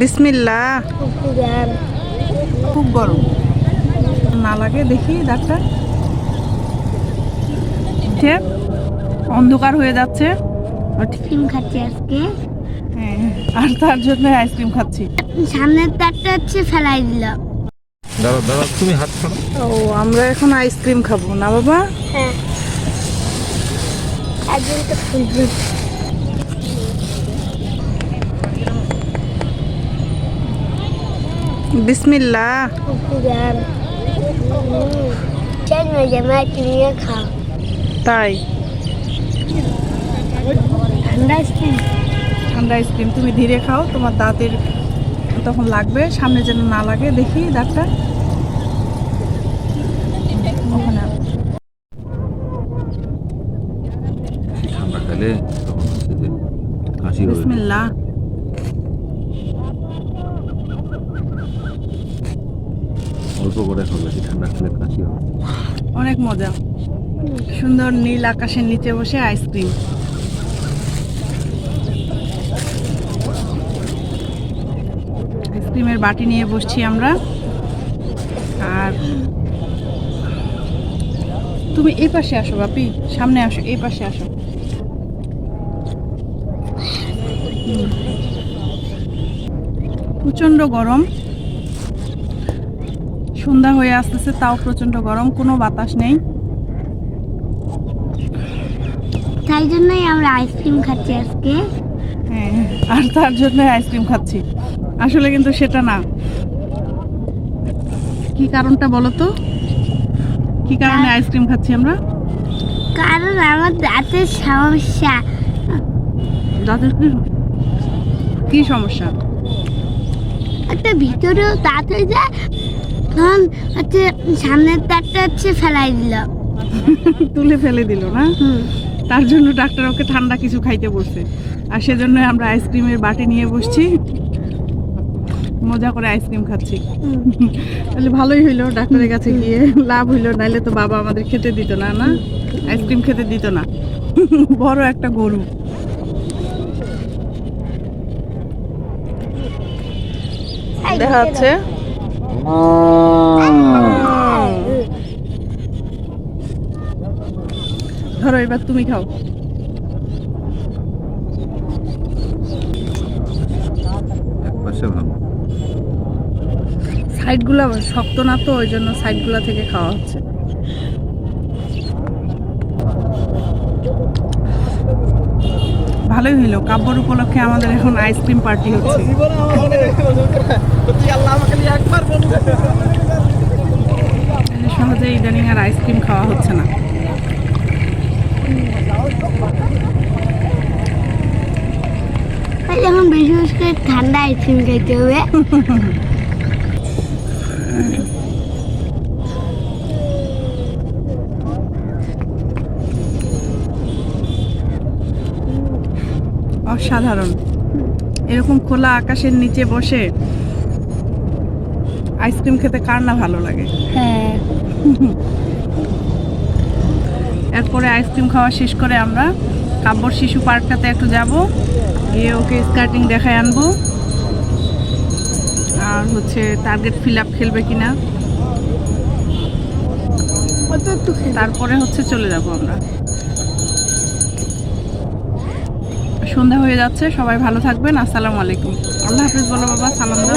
বিসমিল্লা খুব গরম। না লাগে দেখি ডাক্তার। অন্ধকার হয়ে যাচ্ছে। আইসক্রিম খাচ্ছি আজকে। হ্যাঁ, আর তার জন্য আইসক্রিম খাচ্ছি। সামনের তারটা হচ্ছে ফেলাই দিলাম দাদা দাদা তুমি হাত ও আমরা এখন আইসক্রিম খাব না বাবা? হ্যাঁ। একদিন তো খুলবে বিসমিল্লা তাই? ঠান্ডা আইসক্রিম। ঠান্ডা আইসক্রিম। তুমি ধীরে খাও তোমার দাঁতের তখন লাগবে সামনে যেন না লাগে। দেখি ডাক্তার ওখানে ঠান্ডা খেলে তখন বিসমিল্লা অল্প করে ঠান্ডা খেলে কাশি হবে। অনেক মজা। সুন্দর নীল আকাশের নিচে বসে আইসক্রিম আইসক্রিমের বাটি নিয়ে বসছি আমরা। আর তুমি এই পাশে আসো বাপি, সামনে আসো, এই পাশে আসো। হুম। প্রচণ্ড গরম। সন্ধ্যা হয়ে আসতেছে তাও প্রচণ্ড গরম কোনো বাতাস নেই। তাই জন্যই আমরা আইসক্রিম খাচ্ছি আজকে। হ্যাঁ আর তার জন্য আইসক্রিম খাচ্ছি। আসলে কিন্তু সেটা না। কি কারণটা বলো তো? কি কারণে আইসক্রিম খাচ্ছি আমরা? কারণ আমার দাঁতের সমস্যা। দাঁতের কি কি সমস্যা? একটা ভিতরেও দাঁত হয়ে যায় তখন হচ্ছে সামনের তারটা হচ্ছে ফেলাই দিলাম তুলে ফেলে দিল না? তার জন্য ডাক্তার ওকে ঠান্ডা কিছু খাইতে বসছে আর সেজন্য আমরা আইসক্রিমের বাটি নিয়ে বসছি। মজা করে আইসক্রিম খাচ্ছি। তাহলে ভালোই হইল ডাক্তারের কাছে গিয়ে। লাভ হইল নাইলে তো বাবা আমাদের খেতে দিত না না? আইসক্রিম খেতে দিত না। বড় একটা গরু। দেখা যাচ্ছে ধরো এবার তুমি খাও। সাইডগুলো শক্ত না তো ওই জন্য সাইডগুলো থেকে খাওয়া হচ্ছে। ভালোই হইল কাব্যর উপলক্ষে আমাদের এখন আইসক্রিম পার্টি হচ্ছে। আইসক্রিম খাওয়া হচ্ছে না। যখন করে ঠান্ডা আইসক্রিম খাইতে হবে। অসাধারণ। এরকম খোলা আকাশের নিচে বসে আইসক্রিম খেতে কার না ভালো লাগে? হ্যাঁ। এরপরে আইসক্রিম খাওয়া শেষ করে আমরা কাব্যর শিশু পার্কটাতে একটু যাব। গিয়ে ওকে স্কার্টিং দেখায় আনব। আর হচ্ছে টার্গেট ফিল আপ খেলবে কিনা। তারপরে হচ্ছে চলে যাব আমরা। সন্ধ্যা হয়ে যাচ্ছে সবাই ভালো থাকবেন। আসসালামু আলাইকুম। আল্লাহ হাফিজ বলো বাবা সালাম দাও।